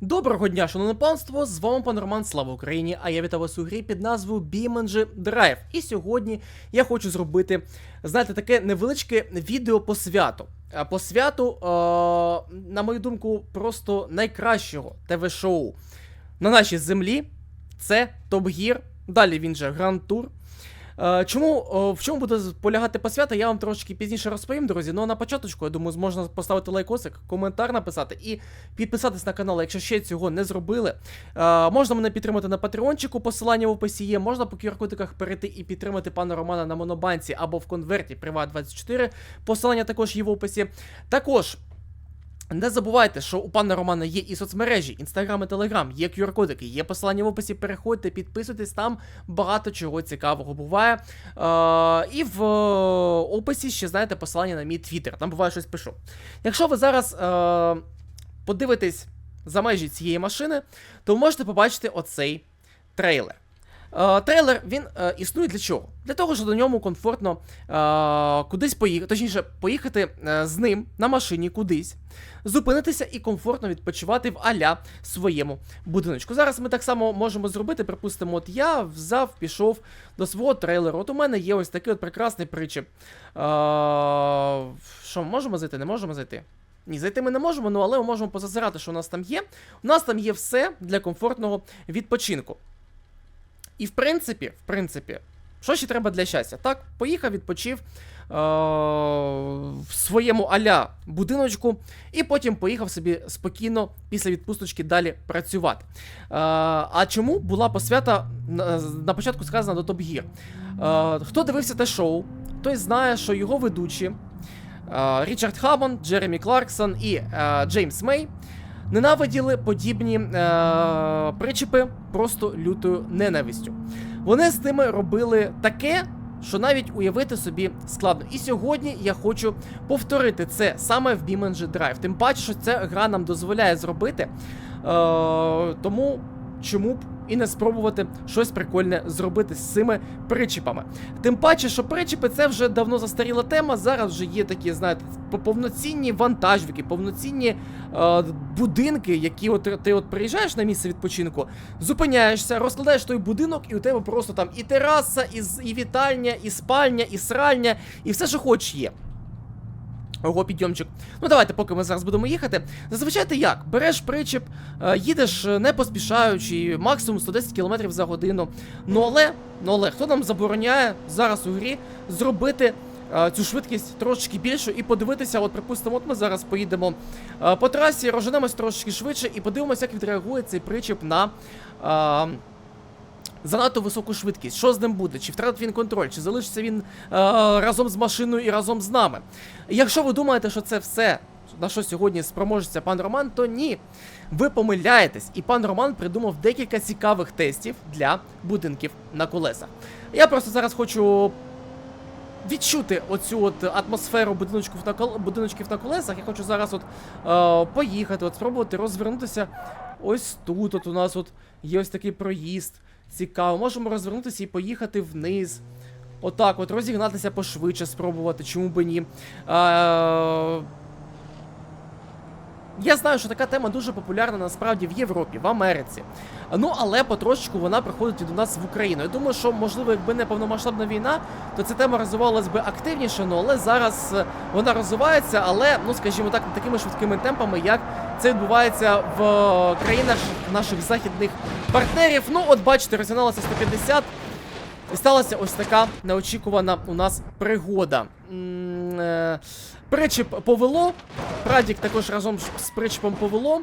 Доброго дня, шановне панство! З вами пан Роман, слава Україні! А я вітаю вас у грі під назвою BeamNG Drive. І сьогодні я хочу зробити, знаєте, таке невеличке відео по святу. По святу, е- на мою думку, просто найкращого ТВ-шоу на нашій землі. Це Top Gear. Далі він же Grand Tour. Е, Чому в чому буде полягати посвята, я вам трошки пізніше розповім, друзі. Ну а на початочку, я думаю, можна поставити лайкосик, коментар написати і підписатись на канал, якщо ще цього не зробили. Е, можна мене підтримати на патреончику, посилання в описі є. Можна по QR-кодиках перейти і підтримати пана Романа на монобанці або в конверті Приват24. Посилання також є в описі. Також. Не забувайте, що у пана Романа є і соцмережі, інстаграм і телеграм, є QR-кодики, є посилання в описі. Переходьте, підписуйтесь, там багато чого цікавого буває. Е, і в описі ще знаєте посилання на мій твіттер, там буває щось пишу. Якщо ви зараз е, подивитесь за межі цієї машини, то ви можете побачити оцей трейлер. Е, трейлер він е, існує для чого? Для того, щоб до ньому комфортно е, кудись поїхати, точніше, поїхати з ним на машині кудись, зупинитися і комфортно відпочивати в аля своєму будиночку. Зараз ми так само можемо зробити. Припустимо, от я взяв, пішов до свого трейлеру. От у мене є ось такий от прекрасний причіп. Що, можемо зайти? Не можемо зайти? Ні, зайти ми не можемо, ну але ми можемо позазирати, що у нас там є. У нас там є все для комфортного відпочинку. І в принципі, в принципі, що ще треба для щастя? Так, поїхав, відпочив е- в своєму аля будиночку, і потім поїхав собі спокійно після відпусточки далі працювати. Е- а чому була посвята на, на початку сказана до Top Gear? Е- хто дивився те шоу, той знає, що його ведучі е- Річард Хаммонд, Джеремі Кларксон і е- Джеймс Мей ненавиділи подібні е- причепи просто лютою ненавистю. Вони з ними робили таке, що навіть уявити собі складно. І сьогодні я хочу повторити це саме в BeamNG Drive. Тим паче, що ця гра нам дозволяє зробити. Е- тому чому б і не спробувати щось прикольне зробити з цими причіпами. Тим паче, що причіпи це вже давно застаріла тема. Зараз вже є такі, знаєте, по- повноцінні вантажівки, повноцінні е, будинки, які от ти от приїжджаєш на місце відпочинку, зупиняєшся, розкладаєш той будинок, і у тебе просто там і тераса, і, і вітальня, і спальня, і сральня, і все, що хочеш є. Ого, підйомчик. Ну давайте, поки ми зараз будемо їхати. Зазвичай ти як? Береш причіп, е, їдеш е, не поспішаючи, максимум 110 км за годину. Ну але, ну але, хто нам забороняє зараз у грі зробити е, цю швидкість трошечки більшу і подивитися, от припустимо, от ми зараз поїдемо по трасі, розженемось трошечки швидше і подивимося, як відреагує цей причіп на. Занадто високу швидкість. Що з ним буде? Чи втратить він контроль, чи залишиться він е, разом з машиною і разом з нами? Якщо ви думаєте, що це все, на що сьогодні спроможеться пан Роман, то ні. Ви помиляєтесь, і пан Роман придумав декілька цікавих тестів для будинків на колесах. Я просто зараз хочу відчути оцю от атмосферу будиночків на, кол... будиночків на колесах. Я хочу зараз от е, поїхати, от спробувати розвернутися. Ось тут от у нас от є ось такий проїзд. Цікаво. Можемо розвернутися і поїхати вниз. Отак, от розігнатися пошвидше, спробувати, чому би ні. Е, я знаю, що така тема дуже популярна насправді в Європі, в Америці. Ну, але потрошечку вона приходить і до нас в Україну. Я думаю, що, можливо, якби не повномасштабна війна, то ця тема розвивалась би активніше, ну але зараз е, вона розвивається, але, ну скажімо так, не такими швидкими темпами, як це відбувається в е, країнах наших західних партнерів. Ну, от бачите, розігналося 150. І сталася ось така неочікувана у нас пригода. Е, Причіп повело. Прадік також разом з причіпом повело.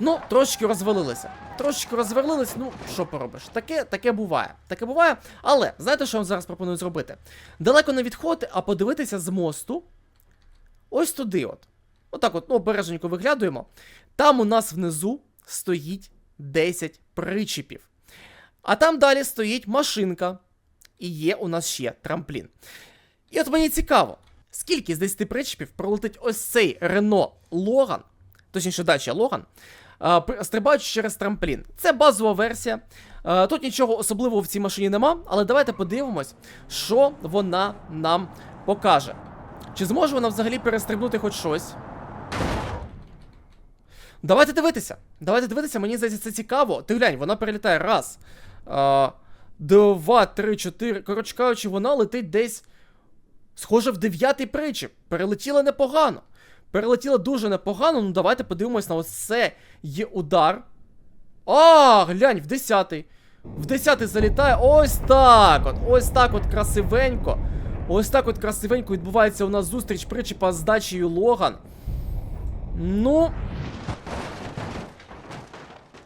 Ну, трошечки розвалилися. Трошечки розвалились, ну, що поробиш? Таке, таке буває. Таке буває. Але знаєте, що вам зараз пропоную зробити? Далеко не відходити, а подивитися з мосту. Ось туди от. Отак от, ну, обережненько виглядуємо. Там у нас внизу стоїть 10 причіпів. А там далі стоїть машинка. І є у нас ще трамплін. І от мені цікаво, скільки з 10 причепів пролетить ось цей Рено Логан, точніше дача Логан, стрибаючи через трамплін. Це базова версія. Тут нічого особливого в цій машині нема, але давайте подивимось, що вона нам покаже. Чи зможе вона взагалі перестрибнути хоч щось? Давайте дивитися. Давайте дивитися, мені здається, це цікаво. Ти глянь, вона перелітає раз. Два, три, чотири. Коротше кажучи, вона летить десь. Схоже, в дев'ятий причіп. Перелетіла непогано. Перелетіла дуже непогано. Ну давайте подивимось на ось це є удар. А, глянь, в десятий. В десятий залітає. Ось так от. Ось так от красивенько. Ось так от красивенько відбувається у нас зустріч причіпа з дачею Логан. Ну.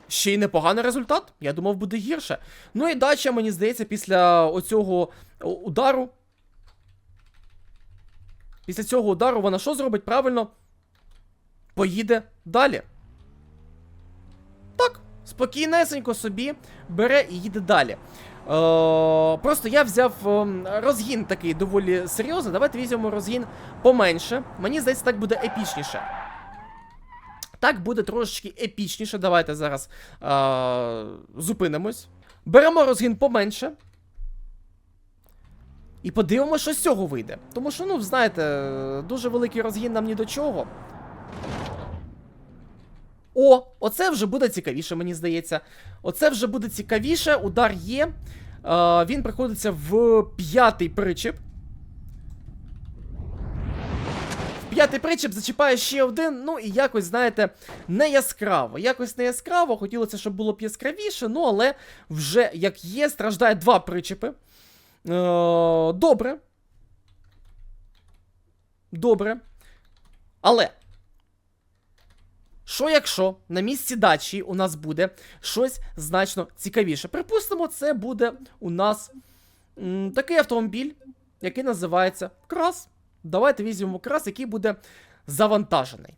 Ще й непоганий результат. Я думав, буде гірше. Ну і дача, мені здається, після оцього удару. Після цього удару вона що зробить? Правильно? Поїде далі. Так, спокійнесенько собі бере і їде далі. Е, просто я взяв е, розгін такий доволі серйозний. Давайте візьмемо розгін поменше. Мені здається, так буде епічніше. Так буде трошечки епічніше. Давайте зараз е, зупинимось. Беремо розгін поменше. І подивимося, що з цього вийде. Тому що, ну, знаєте, дуже великий розгін нам ні до чого. О, оце вже буде цікавіше, мені здається. Оце вже буде цікавіше. Удар є. Е, він приходиться в п'ятий причіп. П'ятий причіп зачіпає ще один. Ну і якось, знаєте, не яскраво. Якось не яскраво. Хотілося, щоб було б яскравіше, ну але вже як є, страждає два причіпи. Е, добре. Добре. Але. Що якщо на місці дачі у нас буде щось значно цікавіше? Припустимо, це буде у нас м, такий автомобіль, який називається Крас. Давайте візьмемо крас, який буде завантажений.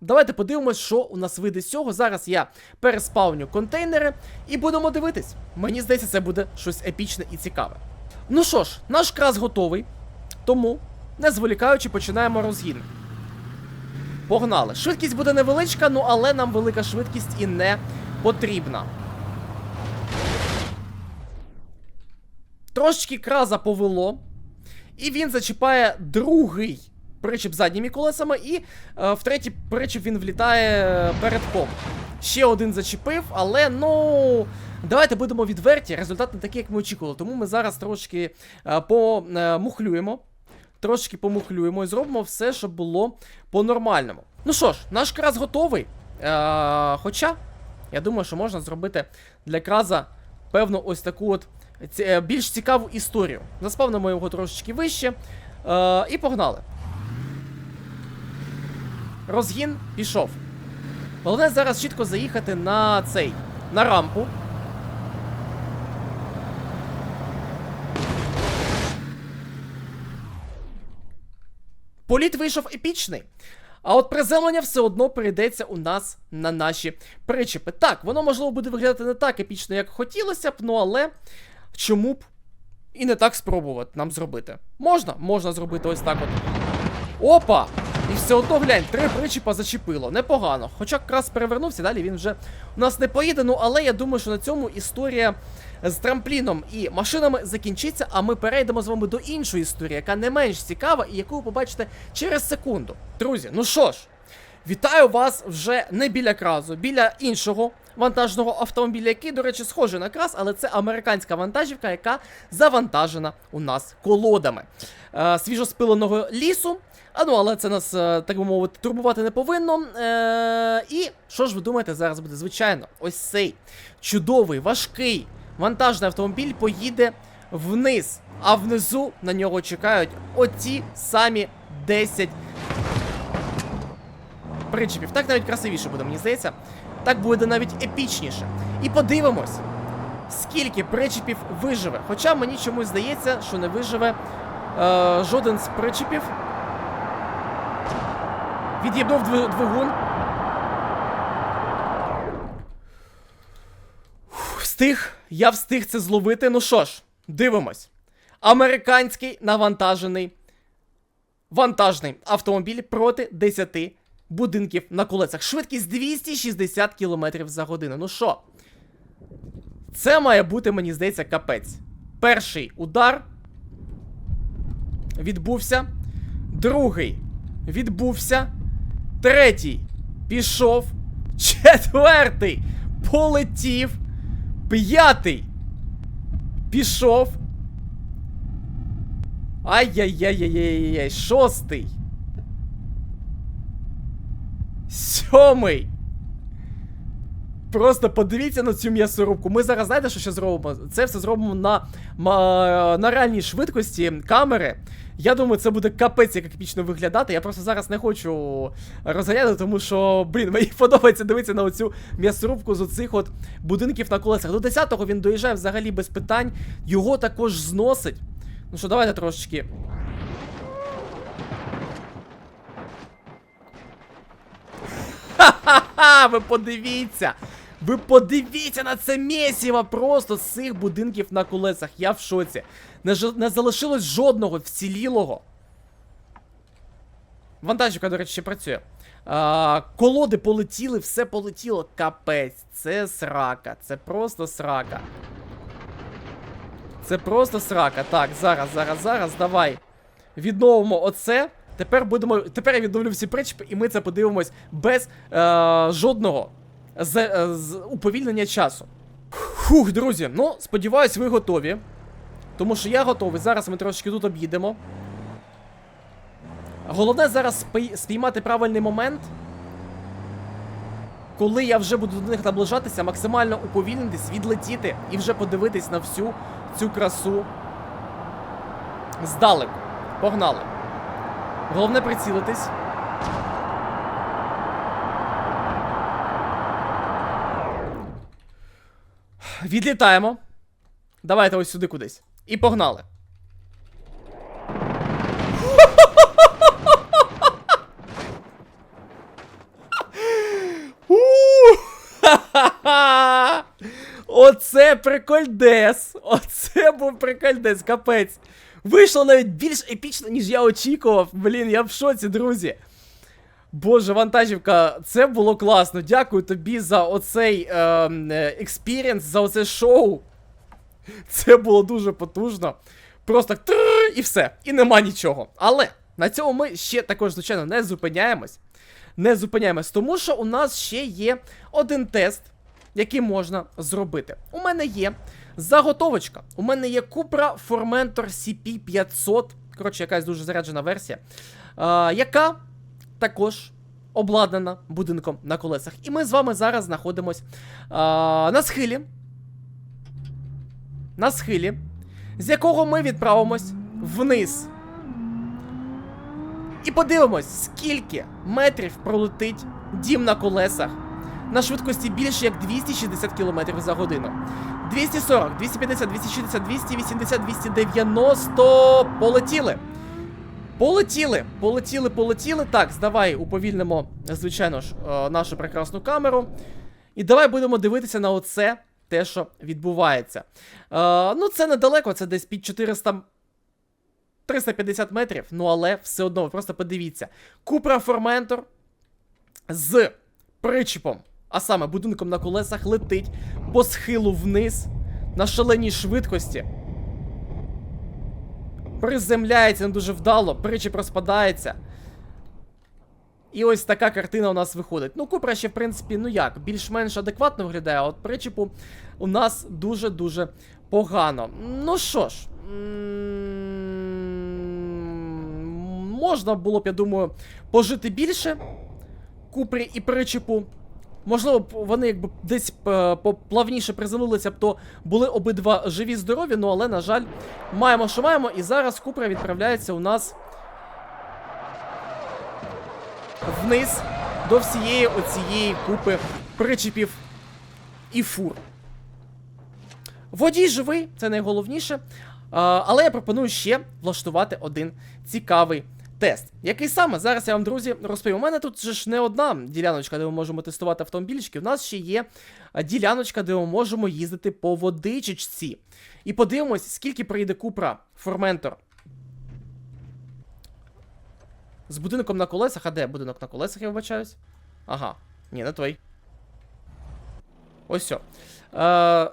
Давайте подивимось, що у нас вийде з цього. Зараз я переспавню контейнери і будемо дивитись. Мені здається, це буде щось епічне і цікаве. Ну що ж, наш крас готовий. Тому, не зволікаючи, починаємо розгін. Погнали. Швидкість буде невеличка, ну але нам велика швидкість і не потрібна. Трошечки краза повело. І він зачіпає другий причіп задніми колесами, і е, в третій причіп він влітає е, передком. Ще один зачепив, але ну. Давайте будемо відверті. Результат не такий, як ми очікували. Тому ми зараз трошки е, помухлюємо. Трошки помухлюємо і зробимо все, щоб було по-нормальному. Ну що ж, наш крас готовий. Е, Хоча, я думаю, що можна зробити для краза певно ось таку от е, більш цікаву історію. Заспавнимо його трошечки вище. Е, і погнали. Розгін пішов. Головне зараз чітко заїхати на цей. На рампу. Політ вийшов епічний. А от приземлення все одно прийдеться у нас на наші причепи. Так, воно можливо буде виглядати не так епічно, як хотілося б, ну але чому б і не так спробувати нам зробити? Можна, можна зробити ось так от. Опа! І все одно глянь, три причіпа зачепило. Непогано. Хоча якраз перевернувся, далі він вже у нас не поїде. Ну але я думаю, що на цьому історія з трампліном і машинами закінчиться, а ми перейдемо з вами до іншої історії, яка не менш цікава і яку ви побачите через секунду. Друзі, ну що ж, вітаю вас вже не біля кразу, біля іншого вантажного автомобіля, який, до речі, схожий на крас, але це американська вантажівка, яка завантажена у нас колодами е, свіжоспиленого лісу. А ну, але це нас, е, так би мовити, турбувати не повинно. Е, і що ж ви думаєте, зараз буде? Звичайно, ось цей чудовий, важкий вантажний автомобіль поїде вниз, а внизу на нього чекають оті самі 10 причепів. Так навіть красивіше буде, мені здається. Так буде навіть епічніше. І подивимось, скільки причепів виживе. Хоча мені чомусь здається, що не виживе е, жоден з причепів. Від'єбнув двигун. Встиг, я встиг це зловити. Ну що ж, дивимось. Американський навантажений вантажний автомобіль проти 10 будинків на колесах. Швидкість 260 км за годину. Ну що? Це має бути, мені здається, капець. Перший удар відбувся. Другий відбувся. Третій пішов. Четвертий. Полетів. П'ятий. Пішов. Ай-яй-яй-яй-яй-яй. Шостий. Сьомий. Просто подивіться на цю м'ясорубку. Ми зараз знаєте, що ще зробимо? Це все зробимо на, на реальній швидкості камери. Я думаю, це буде капець, як епічно виглядати. Я просто зараз не хочу розганяти, тому що, блін, мені подобається дивитися на оцю м'ясорубку з оцих от будинків на колесах. До 10-го він доїжджає взагалі без питань. Його також зносить. Ну що, давайте трошечки. Ви подивіться! Ви подивіться на це місіво просто з цих будинків на колесах. Я в шоці. Не, ж- не залишилось жодного вцілілого. Вантажівка, до речі, ще працює. А, колоди полетіли, все полетіло. Капець. Це срака. Це просто срака. Це просто срака. Так, зараз, зараз, зараз, давай. Відновимо оце. Тепер будемо. Тепер я відновлю всі причепи, і ми це подивимось без е, жодного з, е, з уповільнення часу. Фух, друзі, ну, сподіваюсь, ви готові. Тому що я готовий. Зараз ми трошки тут об'їдемо. Головне зараз спіймати правильний момент. Коли я вже буду до них наближатися, максимально уповільнитись, відлетіти і вже подивитись на всю цю красу здалеку. Погнали. Головне прицілитись. Відлітаємо. Давайте ось сюди кудись. І погнали. Оце прикольдес! Оце був прикольдес, капець. Вийшло навіть більш епічно, ніж я очікував. Блін, я в шоці, друзі. Боже, вантажівка, це було класно. Дякую тобі за оцей ем, е, експірієнс, за оце шоу. Це було дуже потужно. Просто трррр, і все. І нема нічого. Але на цьому ми ще також, звичайно, не зупиняємось. Не зупиняємось, тому що у нас ще є один тест, який можна зробити. У мене є заготовочка. У мене є Cupra Formentor CP500. Коротше, якась дуже заряджена версія. яка також обладнана будинком на колесах. І ми з вами зараз знаходимось на схилі. На схилі, з якого ми відправимось вниз. І подивимось, скільки метрів пролетить дім на колесах на швидкості більше як 260 км за годину. 240, 250, 260, 280, 290. Полетіли. Полетіли, полетіли, полетіли. Так, давай уповільнимо, звичайно ж, е, нашу прекрасну камеру. І давай будемо дивитися на оце, те, що відбувається. Е, ну, це недалеко, це десь під 400. 350 метрів, ну але все одно, ви просто подивіться. Купра Форментор з причіпом, а саме будинком на колесах, летить по схилу вниз на шаленій швидкості. Приземляється не дуже вдало, причіп розпадається. І ось така картина у нас виходить. Ну, Купра ще, в принципі, ну як, більш-менш адекватно виглядає, а от причіпу у нас дуже-дуже погано. Ну що ж. Можна було б, я думаю, пожити більше Купрі і причіпу. Можливо, вони якби десь поплавніше приземлилися б, то були обидва живі, здорові, ну але, на жаль, маємо, що маємо. І зараз Купра відправляється у нас вниз до всієї оцієї купи причіпів і фур. Водій живий, це найголовніше. Але я пропоную ще влаштувати один цікавий тест. Який саме зараз я вам, друзі, розповім. У мене тут же ж не одна діляночка, де ми можемо тестувати автомобільчики. У нас ще є діляночка, де ми можемо їздити по водичечці. І подивимось, скільки приїде Купра Форментор. З будинком на колесах. А де будинок на колесах, я вибачаюсь? Ага. Ні, не той. Ось. Е,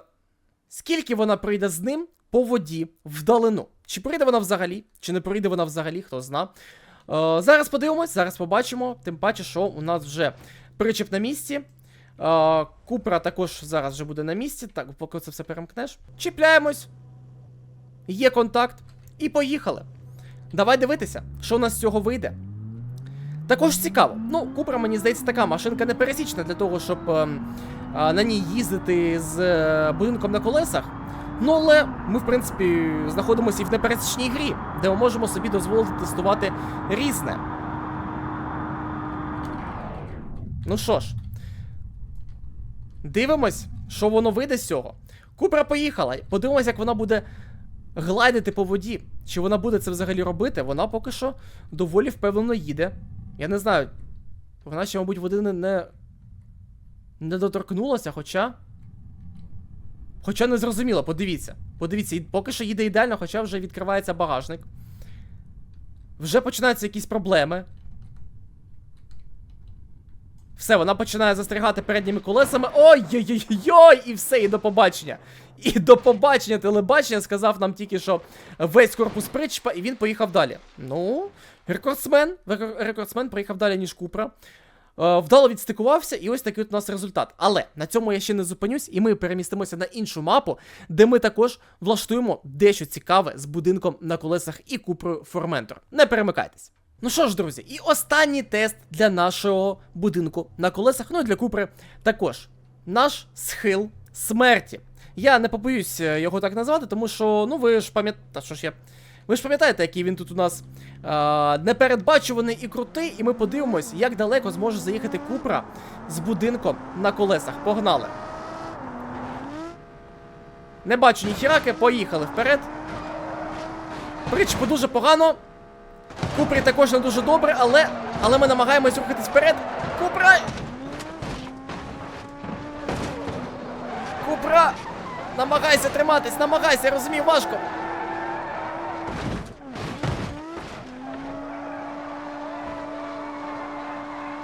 скільки вона прийде з ним по воді вдалину? Чи прийде вона взагалі, чи не прийде вона взагалі, хто зна. Е, зараз подивимось, зараз побачимо. Тим паче, що у нас вже причеп на місці. Е, Купра також зараз вже буде на місці. Так, поки це все перемкнеш. Чіпляємось. Є контакт. І поїхали. Давай дивитися, що у нас з цього вийде. Також цікаво. Ну, Купра, мені здається, така машинка непересічна для того, щоб ем, а, на ній їздити з е, будинком на колесах. Ну, але ми, в принципі, знаходимося і в непересічній грі, де ми можемо собі дозволити тестувати різне. Ну що ж, дивимось, що воно вийде з цього. Купра поїхала. Подивимось, як вона буде глайдити по воді. Чи вона буде це взагалі робити? Вона поки що доволі впевнено їде. Я не знаю. Вона ще, мабуть, води не, не доторкнулася, хоча. Хоча не зрозуміло, подивіться. Подивіться, поки що їде ідеально, хоча вже відкривається багажник. Вже починаються якісь проблеми. Все, вона починає застрягати передніми колесами. Ой-ой-ой-ой! І все, і до побачення. І до побачення телебачення сказав нам тільки, що весь корпус причпа, і він поїхав далі. Ну, рекордсмен. рекор- Рекордсмен проїхав далі, ніж Купра. Е, вдало відстикувався, і ось такий от у нас результат. Але на цьому я ще не зупинюсь, і ми перемістимося на іншу мапу, де ми також влаштуємо дещо цікаве з будинком на колесах і Купрою Форментор. Не перемикайтесь. Ну що ж, друзі, і останній тест для нашого будинку на колесах, ну і для Купри також. Наш схил смерті. Я не побоюсь е, його так назвати, тому що, ну ви ж пам'ятаєте, що ж я. Ви ж пам'ятаєте, який він тут у нас е, непередбачуваний і крутий, і ми подивимось, як далеко зможе заїхати Купра з будинком на колесах. Погнали. Не бачу ніхіраки, поїхали вперед. Причепу дуже погано. Купрі також не дуже добре, але. Але ми намагаємось рухатись вперед. Купра! Купра! Намагайся триматись, намагайся, розумію, важко.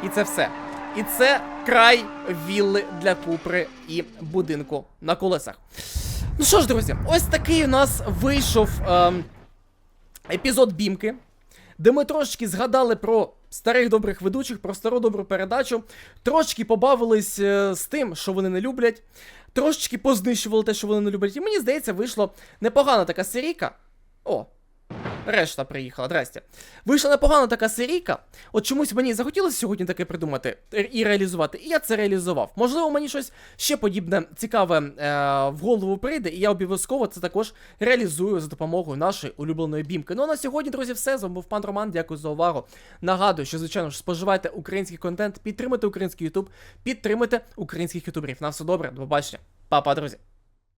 І це все. І це край вілли для Купри і будинку на колесах. Ну що ж, друзі, ось такий у нас вийшов ем, епізод бімки, де ми трошечки згадали про старих добрих ведучих, про стару добру передачу, трошечки побавились е, з тим, що вони не люблять, трошечки познищували те, що вони не люблять. І мені здається, вийшло непогана така серійка. О, решта приїхала, здрасте. Вийшла непогана така серійка. От чомусь мені захотілося сьогодні таке придумати і реалізувати, і я це реалізував. Можливо, мені щось ще подібне цікаве е, в голову прийде, і я обов'язково це також реалізую за допомогою нашої улюбленої бімки. Ну а на сьогодні, друзі, все. З вами був пан Роман. Дякую за увагу. Нагадую, що звичайно ж споживайте український контент, підтримуйте український Ютуб, підтримуйте українських ютуберів. На все добре, до побачення. Па-па, друзі.